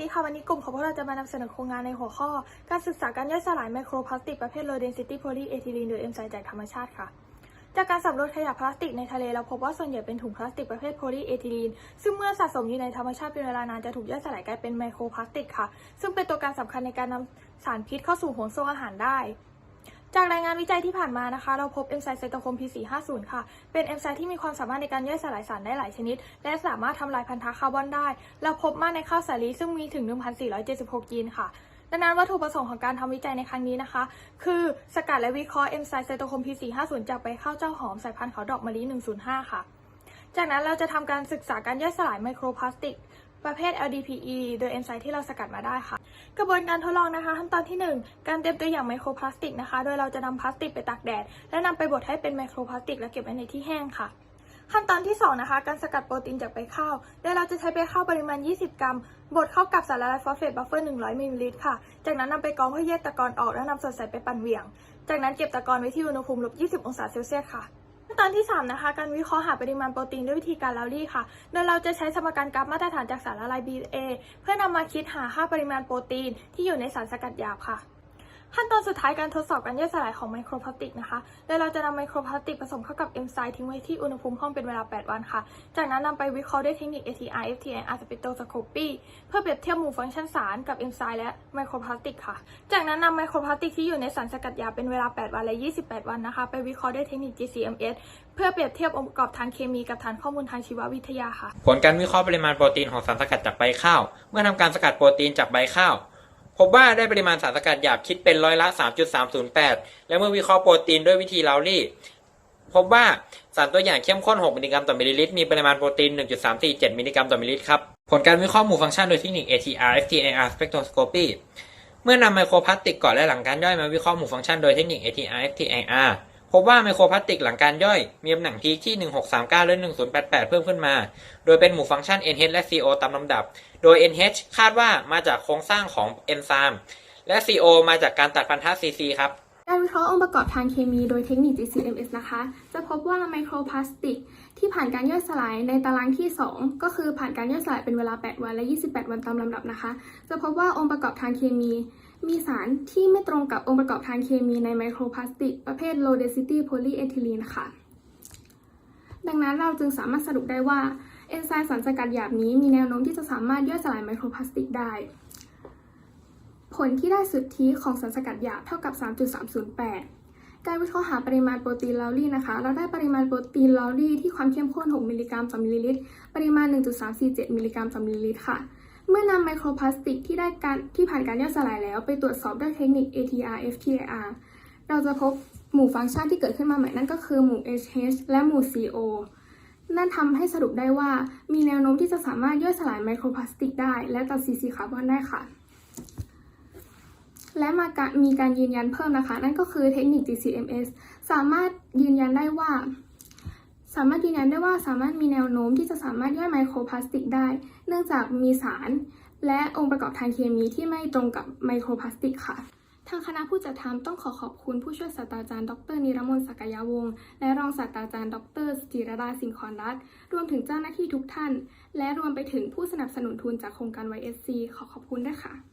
ดีค่ะ วันนี้กลุ่มของพวกเราจะมานำเสนอโครงงานในหัวข้อ การศึกษาการย่อยสลายไมโครพลาสติกประเภท low density polyethylene โดยเอมไซจากธรรมชาติค่ะ จากการสำรวจขยะพลาสติกในทะเลเราพบว่าส่วนใหญ่เป็นถุงพลาสติกประเภทโพลีเอทิลีนซึ่งเมื่อสะสมอยู่ในธรรมชาติเป็นเวลานานจะถูกย่อยสลายกลายเป็นไมโครพลาสติกค่ะ ซึ่งเป็นตัวการสำคัญในการนำสารพิษเข้าสู่ห่วงโซ่อาหารได้ จากรายงานวิจัยที่ผ่านมานะคะ เราพบเอนไซม์ไซโตโครม P450 ค่ะ เป็นเอนไซม์ที่มีความสามารถในการย่อยสลายสารได้หลายชนิด และสามารถทำลายพันธะคาร์บอนได้ เราพบมากในข้าวสาลีซึ่งมีถึง 1,476 ยีนค่ะดังนั้นวัตถุประสงค์ของการทำวิจัยในครั้งนี้นะคะ คือสกัดและวิเคราะห์เอนไซม์ไซโตโครม P450 จากใบข้าวเจ้าหอมสายพันธุ์เขาดอกมะลิ 105 ค่ะ จากนั้นเราจะทำการศึกษาการย่อยสลายไมโครพลาสติก ประเภท LDPE โดยเอนไซม์ที่เราสกัดมาได้ค่ะ กระบวนการทดลองนะคะขั้นตอนที่ 1 การเตรียมตัวอย่างไมโครพลาสติกนะคะ โดยเราจะนำพลาสติกไปตากแดด และนำไปบดให้เป็นไมโครพลาสติก และเก็บไว้ในที่แห้งค่ะ ขั้นตอนที่ 2 นะคะ การสกัดโปรตีนจากใบข้าว โดยเราจะใช้ใบข้าวปริมาณ 20 กรัม บดเข้ากับสารละลายฟอสเฟตบัฟเฟอร์ 100 มิลลิลิตรค่ะ จากนั้นนำไปกรองเพื่อแยกตะกอนออก แล้วนำส่วนใสไปปั่นเหวี่ยง จากนั้นเก็บตะกอนไว้ที่อุณหภูมิลบ 20 องศาเซลเซียสค่ะ ขั้นตอนที่ 3 นะคะ การวิเคราะห์หาปริมาณโปรตีนด้วยวิธีการลาลี่ค่ะ โดยเราจะใช้สมการกราฟมาตรฐานจากสารละลาย BA เพื่อนำมาคิดหาค่าปริมาณโปรตีนที่อยู่ในสารสกัดหยาบค่ะ ขั้นตอนสุดท้ายการทดสอบการย่อยสลายของไมโครพลาสติกนะคะ โดยเราจะนำไมโครพลาสติกผสมเข้ากับเอนไซม์ทิ้งไว้ที่อุณหภูมิห้องเป็นเวลา 8 วันค่ะ จากนั้นนำไปวิเคราะห์ด้วยเทคนิค ATR FTIR spectroscopy เพื่อเปรียบเทียบหมู่ฟังก์ชันสารกับเอนไซม์และไมโครพลาสติกค่ะ จากนั้นนำไมโครพลาสติกที่อยู่ในสารสกัดยาเป็นเวลา 8 วันและ 28 วันนะคะ ไปวิเคราะห์ด้วยเทคนิค GCMS เพื่อเปรียบเทียบองค์ประกอบทางเคมีกับฐานข้อมูลทางชีววิทยาค่ะ ผลการวิเคราะห์ปริมาณโปรตีนของสารสกัดจากใบข้าว เมื่อทำการสกัดโปรตีนจากใบข้าว พบว่าได้ปริมาณสารสกัดหยาบคิดเป็นร้อยละ 3.308 และเมื่อวิเคราะห์โปรตีนด้วยวิธีลาวลี่ พบว่าสารตัวอย่างเข้มข้น 6 มิลลิกรัมต่อมิลลิลิตร มีปริมาณโปรตีน 1.347 มิลลิกรัมต่อมิลลิลิตรครับ ผลการวิเคราะห์หมู่ฟังก์ชันโดยเทคนิค ATR FTIR spectroscopy เมื่อนำไมโครพลาสติกก่อนและหลังการย่อยมาวิเคราะห์หมู่ฟังก์ชันโดยเทคนิค ATR FTIR พบว่าไมโครพลาสติกหลังการย่อย มีน้ำหนักพีคที่ 1639 และ 1088 เพิ่มขึ้นมา โดยเป็นหมู่ฟังก์ชัน NH และ CO ตามลำดับ โดย NH คาดว่ามาจากโครงสร้างของเอนไซม์และ CO มาจากการตัดพันธะ CC ครับ การวิเคราะห์องค์ประกอบทางเคมีโดยเทคนิค GCMS นะคะ จะพบว่าไมโครพลาสติก ที่ผ่านการย่อยสลายในตารางที่ 2 ก็คือผ่านการย่อยสลายเป็นเวลา 8 วันและ 28 วันตามลำดับนะคะ จะพบว่าองค์ประกอบทางเคมี มีสารที่ไม่ตรงกับองค์ประกอบทางเคมีในไมโครพลาสติก ประเภท low density polyethylene ค่ะ ดังนั้นเราจึงสามารถสรุปได้ว่าเอนไซม์สารสกัดหยาบนี้มีแนวโน้มที่จะสามารถย่อยสลายไมโครพลาสติกได้ ผลที่ได้สุทธิของสารสกัดหยาบเท่ากับ 3.308 การวิเคราะห์หาปริมาณโปรตีนลาวลี่นะคะ เราได้ปริมาณโปรตีนลาวลี่ที่ความเข้มข้น 6 มิลลิกรัมต่อมิลลิลิตร ปริมาณ 1.347 มิลลิกรัมต่อมิลลิลิตรค่ะ เมื่อนำไมโครพลาสติกที่ได้การที่ผ่านการย่อยสลายแล้ว ไปตรวจสอบด้วยเทคนิค ATR FTIR เราจะพบหมู่ฟังก์ชันที่เกิดขึ้นมาใหม่นั่นก็คือหมู่ HH และหมู่ CO นั่นทำให้สรุปได้ว่ามีแนวโน้มที่จะสามารถย่อยสลายไมโครพลาสติกได้ และตัด CC คาร์บอนได้ค่ะ และมากมีการยืนยันเพิ่มนะคะ นั่นก็คือเทคนิค GCMS สามารถยืนยันได้ว่า สามารถยืนยันได้ว่าสามารถมีแนวโน้มที่จะสามารถย่อยไมโครพลาสติกได้ เนื่องจากมีสาร และองค์ประกอบทางเคมีที่ไม่ตรงกับไมโครพลาสติกค่ะทางคณะผู้จัดทำต้องขอขอบคุณผู้ช่วยศาสตราจารย์ ดรนิรมนต์ศักยาวงศ์และรองศาสตราจารย์ ดรจิรดาสิงห์ขอนรัตรวมถึงเจ้าหน้าที่ทุกท่าน และรวมไปถึงผู้สนับสนุนทุนจากโครงการ YSC ขอขอบคุณด้วยค่ะ